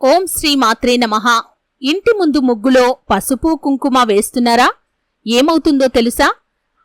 ఓం శ్రీ మాత్రే నమః. ఇంటి ముందు ముగ్గులో పసుపు కుంకుమ వేస్తున్నారా? ఏమవుతుందో తెలుసా?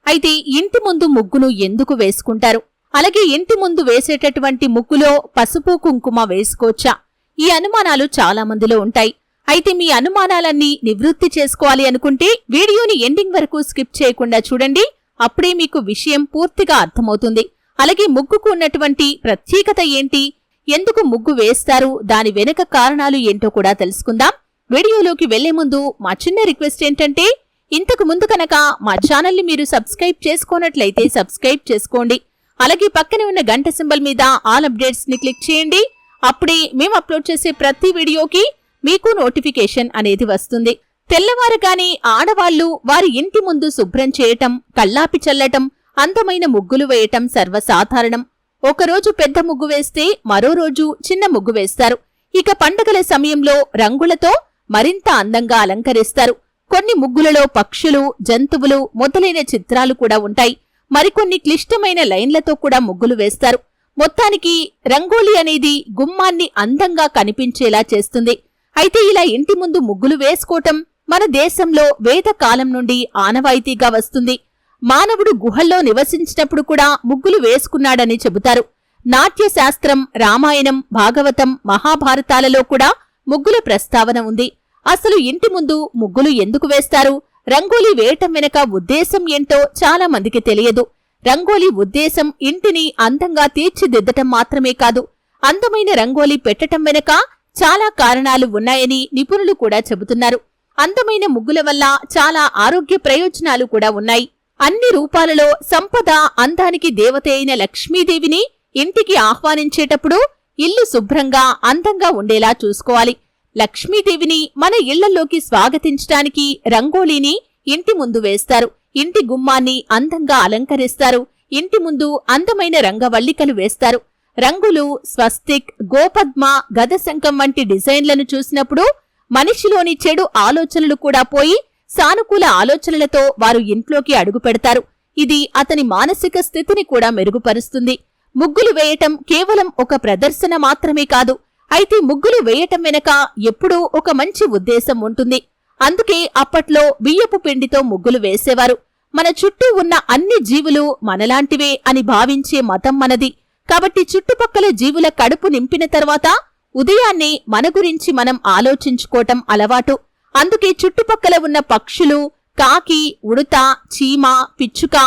అయితే ఇంటి ముందు ముగ్గును ఎందుకు వేసుకుంటారు? అలాగే ఇంటి ముందు వేసేటటువంటి ముగ్గులో పసుపు కుంకుమ వేసుకోవచ్చా? ఈ అనుమానాలు చాలా మందిలో ఉంటాయి. అయితే మీ అనుమానాలన్నీ నివృత్తి చేసుకోవాలి అనుకుంటే వీడియోని ఎండింగ్ వరకు స్కిప్ చేయకుండా చూడండి. అప్పుడే మీకు విషయం పూర్తిగా అర్థమవుతుంది. అలాగే ముగ్గుకు ఉన్నటువంటి ప్రత్యేకత ఏంటి? ఎందుకు ముగ్గు వేస్తారు? దాని వెనుక కారణాలు ఏంటో కూడా తెలుసుకుందాం. వీడియోలోకి వెళ్ళే ముందు మా చిన్న రిక్వెస్ట్ ఏంటంటే ఇంతకు ముందు కనుక మా ఛానల్ని మీరు సబ్స్క్రైబ్ చేసుకోనట్లయితే సబ్స్క్రైబ్ చేసుకోండి. అలాగే పక్కనే ఉన్న గంట సింబల్ మీద ఆల్ అప్డేట్స్ని క్లిక్ చేయండి. అప్పుడే మేము అప్లోడ్ చేసే ప్రతి వీడియోకి మీకు నోటిఫికేషన్ అనేది వస్తుంది. తెల్లవారుగానే ఆడవాళ్ళు వారి ఇంటి ముందు శుభ్రం చేయటం కల్లాపి చల్లటం అందమైన ముగ్గులు వేయటం సర్వసాధారణం. ఒకరోజు పెద్ద ముగ్గు వేస్తే మరో రోజు చిన్న ముగ్గు వేస్తారు. ఇక పండగల సమయంలో రంగులతో మరింత అందంగా అలంకరిస్తారు. కొన్ని ముగ్గులలో పక్షులు జంతువులు మొదలైన చిత్రాలు కూడా ఉంటాయి. మరికొన్ని క్లిష్టమైన లైన్లతో కూడా ముగ్గులు వేస్తారు. మొత్తానికి రంగోలీ అనేది గుమ్మాన్ని అందంగా కనిపించేలా చేస్తుంది. అయితే ఇలా ఇంటి ముందు ముగ్గులు వేసుకోవటం మన దేశంలో వేదకాలం నుండి ఆనవాయితీగా వస్తుంది. మానవుడు గుహల్లో నివసించినప్పుడు కూడా ముగ్గులు వేసుకున్నాడని చెబుతారు. నాట్య శాస్త్రం రామాయణం భాగవతం మహాభారతాలలో కూడా ముగ్గుల ప్రస్తావన ఉంది. అసలు ఇంటి ముందు ముగ్గులు ఎందుకు వేస్తారు? రంగోలీ వేయటం వెనక ఉద్దేశం ఏంటో చాలా మందికి తెలియదు. రంగోలీ ఉద్దేశం ఇంటిని అందంగా తీర్చిదిద్దటం మాత్రమే కాదు. అందమైన రంగోలీ పెట్టటం వెనక చాలా కారణాలు ఉన్నాయని నిపుణులు కూడా చెబుతున్నారు. అందమైన ముగ్గుల వల్ల చాలా ఆరోగ్య ప్రయోజనాలు కూడా ఉన్నాయి. అన్ని రూపాలలో సంపద అందానికి దేవత అయిన లక్ష్మీదేవిని ఇంటికి ఆహ్వానించేటప్పుడు ఇల్లు శుభ్రంగా అందంగా ఉండేలా చూసుకోవాలి. లక్ష్మీదేవిని మన ఇళ్ళలోకి స్వాగతించటానికి రంగోలీని ఇంటి ముందు వేస్తారు. ఇంటి గుమ్మాన్ని అందంగా అలంకరిస్తారు. ఇంటి ముందు అందమైన రంగవల్లికలు వేస్తారు. రంగులు స్వస్తిక్ గోపద్మ గదశంఖం వంటి డిజైన్లను చూసినప్పుడు మనిషిలోని చెడు ఆలోచనలు కూడా పోయి సానుకూల ఆలోచనలతో వారు ఇంట్లోకి అడుగు పెడతారు. ఇది అతని మానసిక స్థితిని కూడా మెరుగుపరుస్తుంది. ముగ్గులు వేయటం కేవలం ఒక ప్రదర్శన మాత్రమే కాదు అయితే ముగ్గులు వేయటం వెనక ఎప్పుడూ ఒక మంచి ఉద్దేశం ఉంటుంది. అందుకే అప్పట్లో బియ్యపు పిండితో ముగ్గులు వేసేవారు. మన చుట్టూ ఉన్న అన్ని జీవులు మనలాంటివే అని భావించే మతం మనది. కాబట్టి చుట్టుపక్కల జీవుల కడుపు నింపిన తర్వాత ఉదయాన్నే మన గురించి మనం ఆలోచించుకోవటం అలవాటు. అందుకే చుట్టుపక్కల ఉన్న పక్షులు కాకి ఉడుత చీమ పిచ్చుక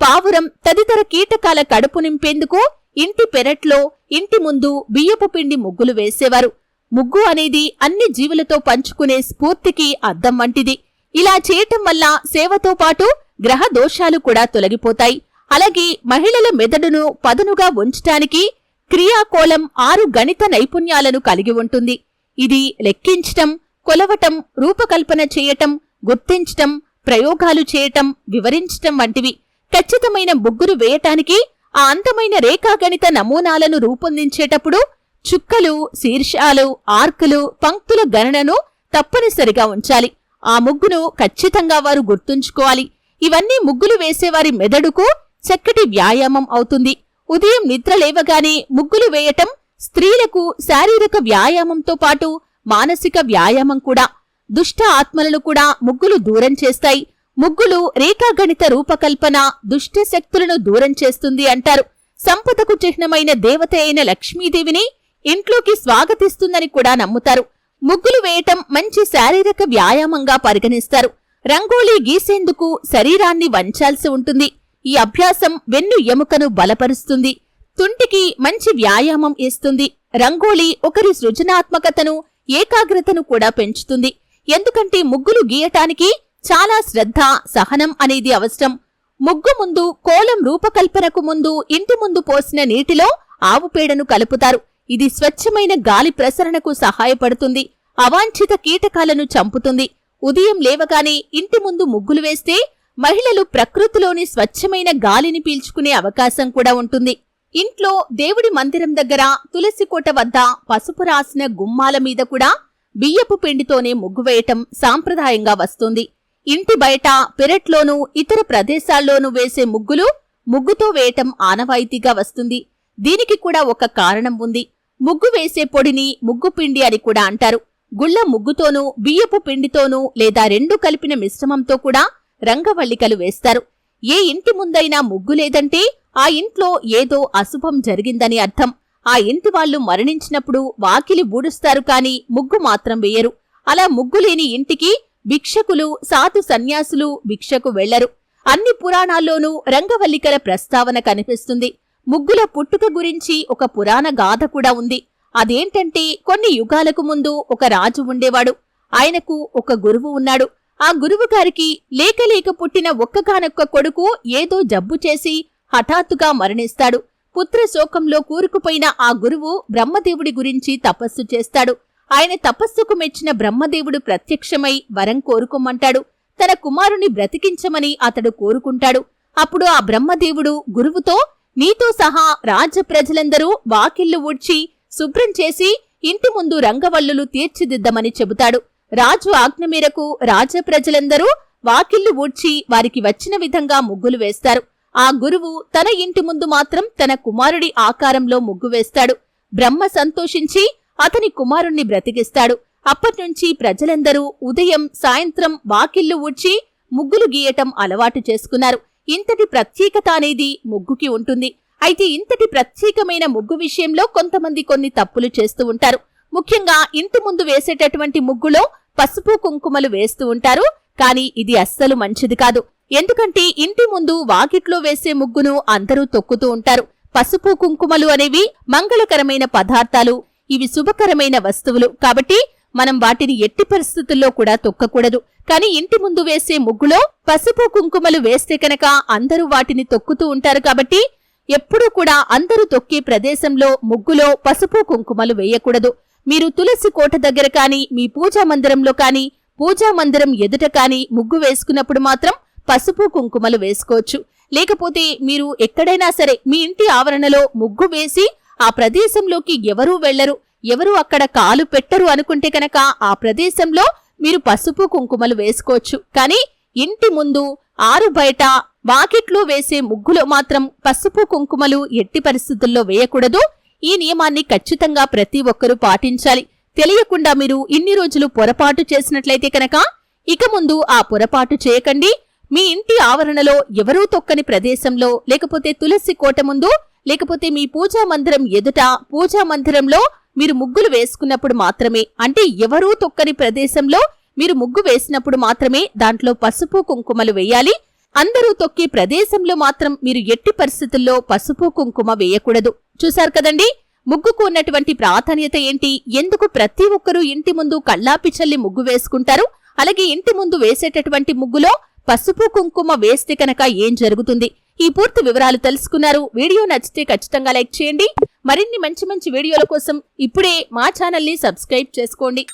పావురం తదితర కీటకాల కడుపు నింపేందుకు ఇంటి పెరట్లో ఇంటి ముందు బియ్యపు పిండి ముగ్గులు వేసేవారు. ముగ్గు అనేది అన్ని జీవులతో పంచుకునే స్ఫూర్తికి అద్దం వంటిది. ఇలా చేయటం వల్ల సేవతో పాటు గ్రహ దోషాలు కూడా తొలగిపోతాయి. అలాగే మహిళల మెదడును పదునుగా ఉంచటానికి క్రియాకోళం ఆరు గణిత నైపుణ్యాలను కలిగి ఉంటుంది. ఇది లెక్కించటం కొలవటం రూపకల్పన చేయటం గుర్తించటం ప్రయోగాలు చేయటం వివరించటం వంటివి. ఖచ్చితమైన ముగ్గురు వేయటానికి ఆ అందమైన రేఖాగణిత నమూనాలను రూపొందించేటప్పుడు చుక్కలు శీర్షాలు ఆర్కులు పంక్తుల గణనను తప్పనిసరిగా ఉంచాలి. ఆ ముగ్గును ఖచ్చితంగా వారు గుర్తుంచుకోవాలి. ఇవన్నీ ముగ్గులు వేసేవారి మెదడుకు చక్కటి వ్యాయామం అవుతుంది. ఉదయం నిద్ర లేవగానే ముగ్గులు వేయటం స్త్రీలకు శారీరక వ్యాయామంతో పాటు మానసిక వ్యాయామం కూడా దుష్ట ఆత్మలను కూడా ముగ్గులు దూరం చేస్తాయి. ముగ్గులు రేఖాగణిత రూపకల్పన దుష్ట శక్తులను దూరం చేస్తుంది అంటారు. సంపదకు చిహ్నమైన దేవత అయిన లక్ష్మీదేవిని ఇంట్లోకి స్వాగతిస్తుందని కూడా నమ్ముతారు. ముగ్గులు వేయటం మంచి శారీరక వ్యాయామంగా పరిగణిస్తారు. రంగోలీ గీసేందుకు శరీరాన్ని వంచాల్సి ఉంటుంది. ఈ అభ్యాసం వెన్ను ఎముకను బలపరుస్తుంది. తుంటికి మంచి వ్యాయామం ఇస్తుంది. రంగోలీ ఒకరి సృజనాత్మకతను ఏకాగ్రతను కూడా పెంచుతుంది. ఎందుకంటే ముగ్గులు గీయటానికి చాలా శ్రద్ధ సహనం అనేది అవసరం. ముగ్గు ముందు కోలం రూపకల్పనకు ముందు ఇంటి ముందు పోసిన నీటిలో ఆవు పేడను కలుపుతారు. ఇది స్వచ్ఛమైన గాలి ప్రసరణకు సహాయపడుతుంది. అవాంఛిత కీటకాలను చంపుతుంది. ఉదయం లేవగానే ఇంటి ముందు ముగ్గులు వేస్తే మహిళలు ప్రకృతిలోని స్వచ్ఛమైన గాలిని పీల్చుకునే అవకాశం కూడా ఉంటుంది. ఇంట్లో దేవుడి మందిరం దగ్గర తులసి కోట వద్ద పసుపు రాసిన గుమ్మాల మీద కూడా బియ్యపు పిండితోనే ముగ్గు వేయటం సాంప్రదాయంగా వస్తుంది. ఇంటి బయట పెరట్లోనూ ఇతర ప్రదేశాల్లోనూ వేసే ముగ్గులు ముగ్గుతో వేయటం ఆనవాయితీగా వస్తుంది. దీనికి కూడా ఒక కారణం ఉంది. ముగ్గు వేసే పొడిని ముగ్గు పిండి అని కూడా అంటారు. గుళ్ళ ముగ్గుతోనూ బియ్యపు పిండితోనూ లేదా రెండు కలిపిన మిశ్రమంతో కూడా రంగవల్లికలు వేస్తారు. ఏ ఇంటి ముందైనా ముగ్గు లేదంటే ఆ ఇంట్లో ఏదో అశుభం జరిగిందని అర్థం. ఆ ఇంటి వాళ్ళు మరణించినప్పుడు వాకిలి బూడుస్తారు కాని ముగ్గు మాత్రం వేయరు. అలా ముగ్గు లేని ఇంటికి భిక్షకులు సాధు సన్యాసులు భిక్షకు వెళ్ళరు అన్ని పురాణాల్లోనూ రంగవల్లికల ప్రస్తావన కనిపిస్తుంది. ముగ్గుల పుట్టుక గురించి ఒక పురాణ గాథ కూడా ఉంది. అదేంటంటే కొన్ని యుగాలకు ముందు ఒక రాజు ఉండేవాడు. ఆయనకు ఒక గురువు ఉన్నాడు. ఆ గురువుగారికి లేకలేక లేక లేక పుట్టిన ఒక్కగానొక్క కొడుకు ఏదో జబ్బు చేసి హఠాత్తుగా మరణిస్తాడు. పుత్ర శోకంలో కూరుకుపోయిన ఆ గురువు బ్రహ్మదేవుడి గురించి తపస్సు చేస్తాడు. ఆయన తపస్సుకు మెచ్చిన బ్రహ్మదేవుడు ప్రత్యక్షమై వరం కోరుకోమంటాడు. తన కుమారుని బ్రతికించమని అతడు కోరుకుంటాడు. అప్పుడు ఆ బ్రహ్మదేవుడు గురువుతో నీతో సహా రాజ్య ప్రజలందరూ వాకిళ్ళు ఊడ్చి శుభ్రం చేసి ఇంటి ముందు రంగవల్లులు తీర్చిదిద్దమని చెబుతాడు. రాజు ఆజ్ఞ మేరకు రాజ్య ప్రజలందరూ వాకిళ్ళు ఊడ్చి వారికి వచ్చిన విధంగా ముగ్గులు వేస్తారు. ఆ గురువు తన ఇంటి ముందు మాత్రం తన కుమారుడి ఆకారంలో ముగ్గు వేస్తాడు. బ్రహ్మ సంతోషించి అతని కుమారుణ్ణి బ్రతికిస్తాడు. అప్పట్నుంచి ప్రజలందరూ ఉదయం సాయంత్రం వాకిళ్ళు ఊడ్చి ముగ్గులు గీయటం అలవాటు చేసుకున్నారు. ఇంతటి ప్రత్యేకత అనేది ముగ్గుకి ఉంటుంది. అయితే ఇంతటి ప్రత్యేకమైన ముగ్గు విషయంలో కొంతమంది కొన్ని తప్పులు చేస్తూ ఉంటారు. ముఖ్యంగా ఇంటి ముందు వేసేటటువంటి ముగ్గులో పసుపు కుంకుమలు వేస్తూ ఉంటారు. కానీ ఇది అస్సలు మంచిది కాదు. ఎందుకంటే ఇంటి ముందు వాకిట్లో వేసే ముగ్గును అందరూ తొక్కుతూ ఉంటారు. పసుపు కుంకుమలు అనేవి మంగళకరమైన పదార్థాలు. ఇవి శుభకరమైన వస్తువులు. కాబట్టి మనం వాటిని ఎట్టి పరిస్థితుల్లో కూడా తొక్కకూడదు. కానీ ఇంటి ముందు వేసే ముగ్గులో పసుపు కుంకుమలు వేస్తే కనుక అందరూ వాటిని తొక్కుతూ ఉంటారు కాబట్టి ఎప్పుడూ కూడా అందరూ తొక్కే ప్రదేశంలో ముగ్గులో పసుపు కుంకుమలు వేయకూడదు. మీరు తులసి కోట దగ్గర కానీ మీ పూజా మందిరంలో కానీ పూజా మందిరం ఎదుట కానీ ముగ్గు వేసుకున్నప్పుడు మాత్రం పసుపు కుంకుమలు వేసుకోవచ్చు. లేకపోతే మీరు ఎక్కడైనా సరే మీ ఇంటి ఆవరణలో ముగ్గు వేసి ఆ ప్రదేశంలోకి ఎవరూ వెళ్ళరు ఎవరు అక్కడ కాలు పెట్టరు అనుకుంటే కనుక ఆ ప్రదేశంలో మీరు పసుపు కుంకుమలు వేసుకోవచ్చు. కానీ ఇంటి ముందు ఆరు బయట వాకిట్లో వేసే ముగ్గులో మాత్రం పసుపు కుంకుమలు ఎట్టి పరిస్థితుల్లో వేయకూడదు. ఈ నియమాన్ని ఖచ్చితంగా ప్రతి ఒక్కరూ పాటించాలి. తెలియకుండా మీరు ఇన్ని రోజులు పొరపాటు చేసినట్లయితే కనుక ఇక ముందు ఆ పొరపాటు చేయకండి. మీ ఇంటి ఆవరణలో ఎవరూ తొక్కని ప్రదేశంలో లేకపోతే తులసి కోట ముందు లేకపోతే మీ పూజా మందిరం ఎదుట పూజా మందిరంలో మీరు ముగ్గులు వేసుకున్నప్పుడు మాత్రమే అంటే ఎవరూ తొక్కని ప్రదేశంలో మీరు ముగ్గు వేసినప్పుడు మాత్రమే దాంట్లో పసుపు కుంకుమలు వేయాలి. అందరూ తొక్కే ప్రదేశంలో మాత్రం మీరు ఎట్టి పరిస్థితుల్లో పసుపు కుంకుమ వేయకూడదు. చూశారు కదండి? ముగ్గుకు ఉన్నటువంటి ప్రాధాన్యత ఏంటి? ఎందుకు ప్రతి ఒక్కరూ ఇంటి ముందు కళ్ళాపి చల్లి ముగ్గు వేసుకుంటారు? అలాగే ఇంటి ముందు వేసేటటువంటి ముగ్గులో పసుపు కుంకుమ వేస్తే కనుక ఏం జరుగుతుంది? ఈ పూర్తి వివరాలు తెలుసుకున్నారు. వీడియో నచ్చితే ఖచ్చితంగా లైక్ చేయండి. మరిన్ని మంచి మంచి వీడియోల కోసం ఇప్పుడే మా ఛానల్ని సబ్స్క్రైబ్ చేసుకోండి.